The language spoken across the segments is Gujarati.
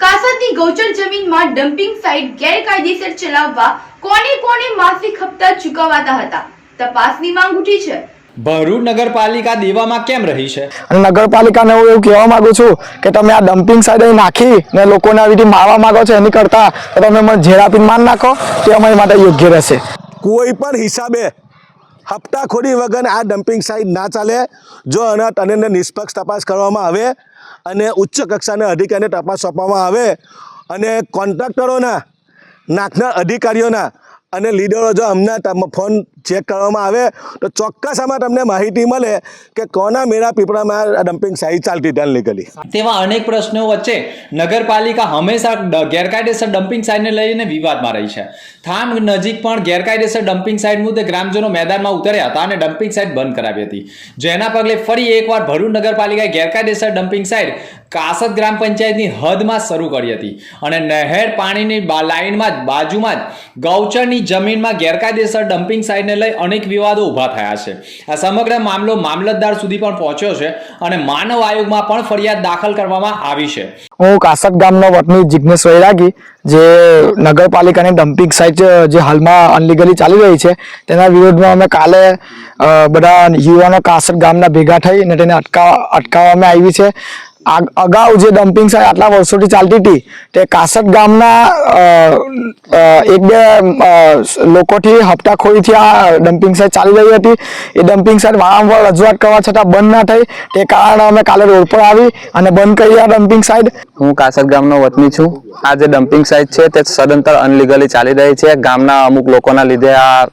કાસદની ગૌચર જમીનમાં ડમ્પિંગ સાઇટ ગેરકાયદેસર ચલાવવા કોને કોને માસિક હપ્તા ચૂકવાતા હતા? તપાસની માંગ ઉઠી છે. ભરૂચ નગરપાલિકા દેવામાં કેમ રહી છે? અને નગરપાલિકાને હું એવું કહેવા માંગુ છું કે તમે આ ડમ્પિંગ સાઈડ અહીં નાખી ને લોકોને આવી રીતે મારવા માંગો છો એની કરતા તો તમે મને ઝેર આપીને માર નાખો તે અમારી માટે યોગ્ય રહેશે. કોઈ પણ હિસાબે હપ્તાખોરી વગર આ ડમ્પિંગ સાઇટ ના ચાલે. જો આના તને નિષ્પક્ષ તપાસ કરવામાં આવે અને ઉચ્ચ કક્ષાના અધિકારીને તપાસ સોંપવામાં આવે અને કોન્ટ્રાક્ટરોના, નાખનાર અધિકારીઓના અને લીડરો જો અમને તમે ફોન ચેક કરવામાં આવે, તો ચોક્કસ આમાં તમને માહિતી મળે કે કોના મેળા પીપળામાં ડમ્પિંગ સાઇટ ચાલતી ત્યાં નીકળી. તેવા અનેક પ્રશ્નો વચ્ચે નગરપાલિકા હંમેશા ગેરકાયદેસર ડમ્પિંગ સાઇટને લઈને વિવાદમાં રહી છે. થામ નજીક પણ ગેરકાયદેસર ડમ્પિંગ સાઇટ મુદ્દે ગ્રામજનો મેદાનમાં ઉતર્યા હતા અને ડમ્પિંગ સાઇટ બંધ કરાવી હતી. જેના પગલે ફરી એકવાર ભરૂચ નગરપાલિકાએ ગેરકાયદેસર ડમ્પિંગ સાઇટ કાસદ ગ્રામ પંચાયતની હદમાં શરૂ કરી હતી અને નહેર પાણીની લાઇનમાં જ, બાજુમાં જ ગૌચરની જમીનમાં ગેરકાયદેસર ડમ્પિંગ સાઇટને લઈ અનેક વિવાદો ઊભા થયા છે. આ સમગ્ર મામલો મામલતદાર સુધી પણ પહોંચ્યો છે અને માનવ આયોગમાં પણ ફરિયાદ દાખલ કરવામાં આવી છે. હું કાસદ ગામનો વતની જિજ્ઞેશ વૈરાગી, જે નગરપાલિકાની ડમ્પિંગ સાઇટ, જે હાલમાં અનલીગલી ચાલી રહી છે, તેના વિરોધમાં અમે કાલે બધા યુવાનો કાસક ગામના ભેગા થઈ અને તેને અટકાવ અટકાવવામાં આવી છે. અગાઉ જે ડમ્પિંગ સાઇટ આટલા વર્ષોથી ચાલતી હતી, તે કાસટ ગામના એક બે લોકોથી હપ્તાખોરીથી આ ડમ્પિંગ સાઇટ ચાલી રહી હતી. એ ડમ્પિંગ સાઇટ વારંવાર રજૂઆત કરવા છતાં બંધ ના થઈ. તે કારણે અમે કાલે રોડ પર આવી અને બંધ કરી આ ડમ્પિંગ સાઇટ હું કાસટ ગામનો વતની છું. આ જે ડમ્પિંગ સાઇટ છે, તે સદંતર અનલીગલી ચાલી રહી છે. ગામના અમુક લોકોના લીધે આ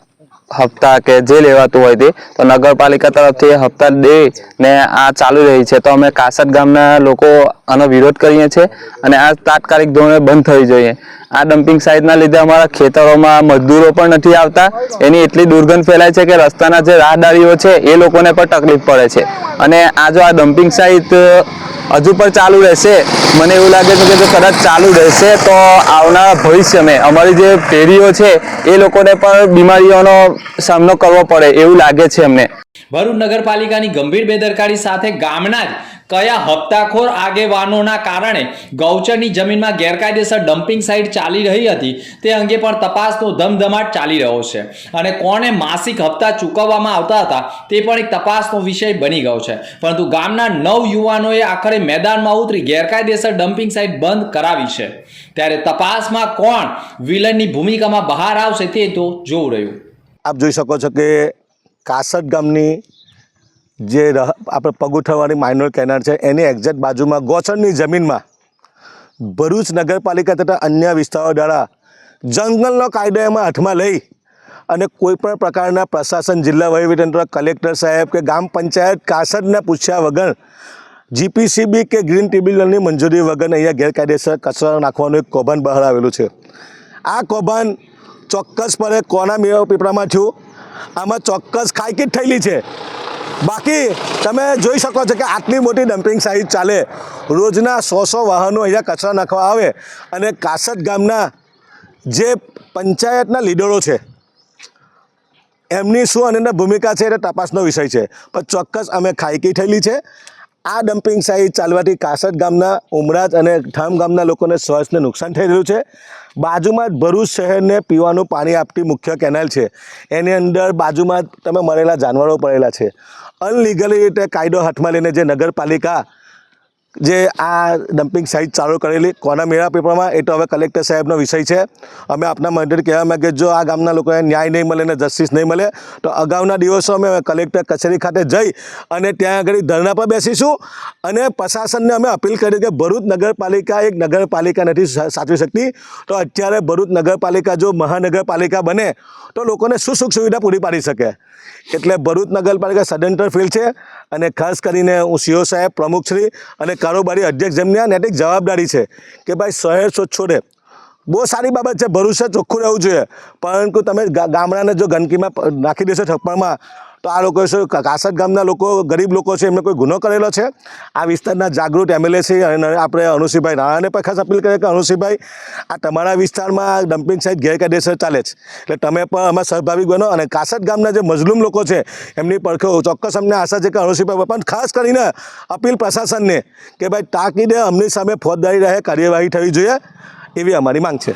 હપ્તા કે જે લેવાતું હોય તે, તો નગરપાલિકા તરફથી હપ્તા દે ને આ ચાલુ રહી છે. તો અમે કાસદ ગામના લોકો આનો વિરોધ કરીએ છીએ અને આ તાત્કાલિક ધોરણે બંધ થવી જોઈએ. આ ડમ્પિંગ સાઇટના લીધે અમારા ખેતરોમાં મજદૂરો પણ નથી આવતા. એની એટલી દુર્ગંધ ફેલાય છે કે રસ્તાના જે રાહદારીઓ છે, એ લોકોને પણ તકલીફ પડે છે. અને આ જો આ ડમ્પિંગ સાઇટ હજુ પણ ચાલુ રહેશે. મને એવું લાગે છે કે જો કદાચ ચાલુ રહેશે તો આવનારા ભવિષ્યમાં અમારી જે પેઢીઓ છે, એ લોકોને પણ બીમારીઓનો સામનો કરવો પડે એવું લાગે છે અમને ભરૂચ નગરપાલિકાની ગંભીર બેદરકારી સાથે ગામના જ કયા હપ્તાખોર આગેવાનોના કારણે ગૌચરની જમીનમાં ગેરકાયદેસર ડમ્પિંગ સાઇટ ચાલી રહી હતી તે અંગે પણ તપાસનો ધમધમાટ ચાલી રહ્યો છે. અને કોને માસિક હપ્તા ચૂકવવામાં આવતા હતા તે પણ એક તપાસનો વિષય બની ગયો છે. પરંતુ ગામના નવ યુવાનોએ આખરે મેદાનમાં ઉતરી ગેરકાયદેસર ડમ્પિંગ સાઇટ બંધ કરાવી છે. ત્યારે તપાસમાં કોણ વિલનની ભૂમિકામાં બહાર આવશે તે તો જોવું રહ્યું. આપ જોઈ શકો છો કે કાસટ ગામની જે આપણે પગુઠાવાળી માઇનોર કેનાલ છે, એની એક્ઝેક્ટ બાજુમાં ગોચરની જમીનમાં ભરૂચ નગરપાલિકા તથા અન્ય વિસ્તારો દ્વારા જંગલનો કાયદો એમાં હાથમાં લઈ અને કોઈપણ પ્રકારના પ્રશાસન, જિલ્લા વહીવટીતંત્ર કલેક્ટર સાહેબ કે ગામ પંચાયત કાસદને પૂછ્યા વગર જીપીસીબી કે ગ્રીન ટ્રિબ્યુનલની મંજૂરી વગર અહીંયા ગેરકાયદેસર કચરો નાખવાનું એક કૌભાંડ બહાર આવેલું છે. આ કૌભાંડ ચોક્કસપણે કોના મેળવ પીપળામાં થયું? આમાં ચોક્કસ ખાયકી થયેલી છે. બાકી તમે જોઈ શકો છો કે આટલી મોટી ડમ્પિંગ સાઇટ ચાલે. રોજના સો સો વાહનો અહીંયા કચરા નાખવા આવે અને કાસદ ગામના જે પંચાયતના લીડરો છે, એમની શું અને ભૂમિકા છે એ તપાસનો વિષય છે. પણ ચોક્કસ અમે ખાયકી થયેલી છે. આ ડમ્પિંગ સાઇટ ચાલવાથી કાસદ ગામના, ઉમરાજ અને ઠામ ગામના લોકોને સ્વાસ્થ્યને નુકસાન થઈ રહ્યું છે. બાજુમાં જ ભરૂચ શહેરને પીવાનું પાણી આપતી મુખ્ય કેનાલ છે. એની અંદર બાજુમાં તમે મરેલા જાનવરો પડેલા છે. અનલીગલી રીતે કાયદો હાથમાં લઈને જે નગરપાલિકા જે આ ડમ્પિંગ સાઇટ ચાલુ કરેલી, કોના મેળા પેપરમાં, એ તો હવે કલેક્ટર સાહેબનો વિષય છે. અમે આપના માટે કહેવા માગીએ જો આ ગામના લોકોને ન્યાય નહીં મળે ને જસ્ટિસ નહીં મળે, તો અગાઉના દિવસો અમે કલેક્ટર કચેરી ખાતે જઈ અને ત્યાં આગળ ધરણા પર બેસીશું અને પ્રશાસનને અમે અપીલ કરી કે ભરૂચ નગરપાલિકા એક નગરપાલિકા નથી સાચવી શકતી. તો અત્યારે ભરૂચ નગરપાલિકા જો મહાનગરપાલિકા બને, તો લોકોને શું સુખ સુવિધા પૂરી પાડી શકે? એટલે ભરૂચ નગરપાલિકા સદંતર ફીલ છે અને ખાસ કરીને હું સીઓ સાહેબ, પ્રમુખશ્રી અને કારોબારી અધ્યક્ષ જેમની આ નૈતિક જવાબદારી છે કે ભાઈ શહેર સ્વચ્છ છોડે. બહુ સારી બાબત છે ભરૂચ ચોખ્ખું રહેવું જોઈએ. પરંતુ તમે ગામડાને જો ગંદકીમાં નાખી દેશો થપ્પડમાં તો આ લોકો છે કાસદ ગામના લોકો, ગરીબ લોકો છે, એમને કોઈ ગુનો કરેલો છે? આ વિસ્તારના જાગૃત એમએલએ છે, અને આપણે અનુસિંહભાઈ રાણાને પણ ખાસ અપીલ કરીએ કે અનુસિંહભાઈ, આ તમારા વિસ્તારમાં ડમ્પિંગ સાઇટ ગેરકાયદેસર ચાલે છે. એટલે તમે પણ આમાં સહભાગી બનો, અને કાસદ ગામના જે મજલૂમ લોકો છે, એમની પડખે ચોક્કસ અમને આશા છે કે અનુસિંહભાઈ પણ ખાસ કરીને અપીલ પ્રશાસનને કે ભાઈ તાકીદે અમની સામે ફોજદારી રહે, કાર્યવાહી થવી જોઈએ, એવી અમારી માંગ છે.